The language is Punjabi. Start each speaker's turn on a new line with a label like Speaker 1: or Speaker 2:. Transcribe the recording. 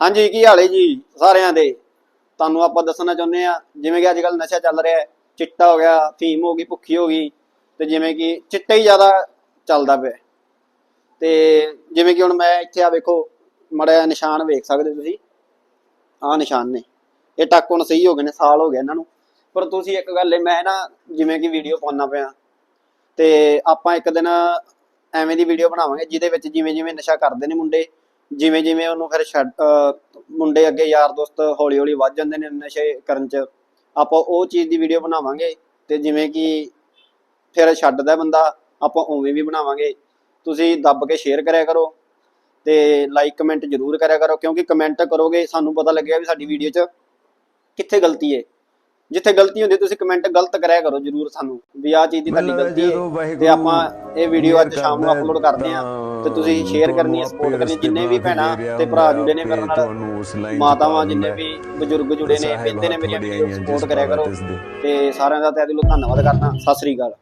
Speaker 1: ਹਾਂਜੀ, ਕੀ ਹਾਲ ਹੈ ਜੀ ਸਾਰਿਆਂ ਦੇ? ਤੁਹਾਨੂੰ ਆਪਾਂ ਦੱਸਣਾ ਚਾਹੁੰਦੇ ਆ ਜਿਵੇਂ ਕਿ ਅੱਜ ਕੱਲ ਨਸ਼ਾ ਚੱਲ ਰਿਹਾ ਹੈ, ਚਿੱਟਾ ਹੋ ਗਿਆ ਫੀਮ ਹੋ ਗਈ, ਭੁੱਖੀ ਹੋ ਗਈ, ਤੇ ਜਿਵੇਂ ਕਿ ਚਿੱਟਾ ਹੀ ਜ਼ਿਆਦਾ ਚੱਲਦਾ ਪਿਆ ਤੇ ਜਿਵੇਂ ਕਿ ਹੁਣ ਮੈਂ ਇੱਥੇ ਆ ਵੇਖੋ, ਮੜਾ ਨਿਸ਼ਾਨ ਵੇਖ ਸਕਦੇ ਤੁਸੀਂ? ਆਹ ਨਿਸ਼ਾਨ ਨੇ। ਇਹ ਟੱਕ ਹੁਣ ਸਹੀ ਹੋ ਗਏ ਨੇ, ਸਾਲ ਹੋ ਗਿਆ ਇਹਨਾਂ ਨੂੰ। ਪਰ ਤੁਸੀਂ ਇੱਕ ਗੱਲ, ਮੈਂ ਨਾ ਜਿਵੇਂ ਕਿ ਵੀਡੀਓ ਪਾਉਣਾ ਪਿਆ, ਤੇ ਆਪਾਂ ਇੱਕ ਦਿਨ ਐਵੇਂ ਦੀ ਵੀਡੀਓ ਬਣਾਵਾਂਗੇ, ਜਿਹਦੇ ਵਿੱਚ ਜਿਵੇਂ ਜਿਵੇਂ ਨਸ਼ਾ ਕਰਦੇ ਨੇ ਮੁੰਡੇ ਜਿਵੇਂ ਜਿਵੇਂ ਉਹਨੂੰ ਫਿਰ ਛੱਡ ਮੁੰਡੇ ਅੱਗੇ ਯਾਰ ਦੋਸਤ ਹੌਲੀ ਹੌਲੀ ਵੱਧ ਜਾਂਦੇ ਨੇ ਨਸ਼ੇ ਕਰਨ ਚ, ਆਪਾਂ ਉਹ ਚੀਜ਼ ਦੀ ਵੀਡੀਓ ਬਣਾਵਾਂਗੇ ਤੇ ਜਿਵੇਂ ਕਿ ਫਿਰ ਛੱਡਦਾ ਬੰਦਾ, ਆਪਾਂ ਉਵੇਂ ਵੀ ਬਣਾਵਾਂਗੇ। ਤੁਸੀਂ ਦੱਬ ਕੇ ਸ਼ੇਅਰ ਕਰਿਆ ਕਰੋ ਤੇ ਲਾਈਕ ਕਮੈਂਟ ਜ਼ਰੂਰ ਕਰਿਆ ਕਰੋ ਕਿਉਂਕਿ ਕਮੈਂਟ ਕਰੋਗੇ ਸਾਨੂੰ ਪਤਾ ਲੱਗਿਆ ਵੀ ਸਾਡੀ ਵੀਡੀਓ 'ਚ ਕਿੱਥੇ ਗਲਤੀ ਹੈ। ਜਿੱਥੇ ਗਲਤੀ ਹੁੰਦੀ ਤੁਸੀਂ ਕਮੈਂਟ ਗਲਤ ਕਰਿਆ ਕਰੋ ਜ਼ਰੂਰ ਸਾਨੂੰ ਵੀ ਆਹ ਚੀਜ਼ ਦੀ ਤੁਹਾਡੀ ਗਲਤੀ ਹੈ ਤੇ ਆਪਾਂ ਇਹ ਵੀਡੀਓ ਅੱਜ ਸ਼ਾਮ ਨੂੰ ਅਪਲੋਡ ਕਰਦੇ ਹਾਂ ਤੇ ਤੁਸੀਂ ਸ਼ੇਅਰ ਕਰਨੀ ਹੈ ਸਪੋਰਟ ਕਰਨੀ। ਜਿੰਨੇ ਵੀ ਭੈਣਾਂ ਤੇ ਭਰਾ ਜੁੜੇ ਨੇ ਮੇਰੇ ਨਾਲ ਮਾਤਾਵਾਂ ਜਿੰਨੇ ਵੀ ਬਜ਼ੁਰਗ ਜੁੜੇ ਨੇ ਕਹਿੰਦੇ ਨੇ ਮੇਰੀਆਂ ਵੀਡੀਓ ਸਪੋਰਟ ਕਰਿਆ ਕਰੋ ਤੇ ਸਾਰਿਆਂ ਦਾ ਤਹਿ ਦਿਲੋਂ ਧੰਨਵਾਦ ਕਰਦਾ ਸਤਿ ਸ੍ਰੀ ਅਕਾਲ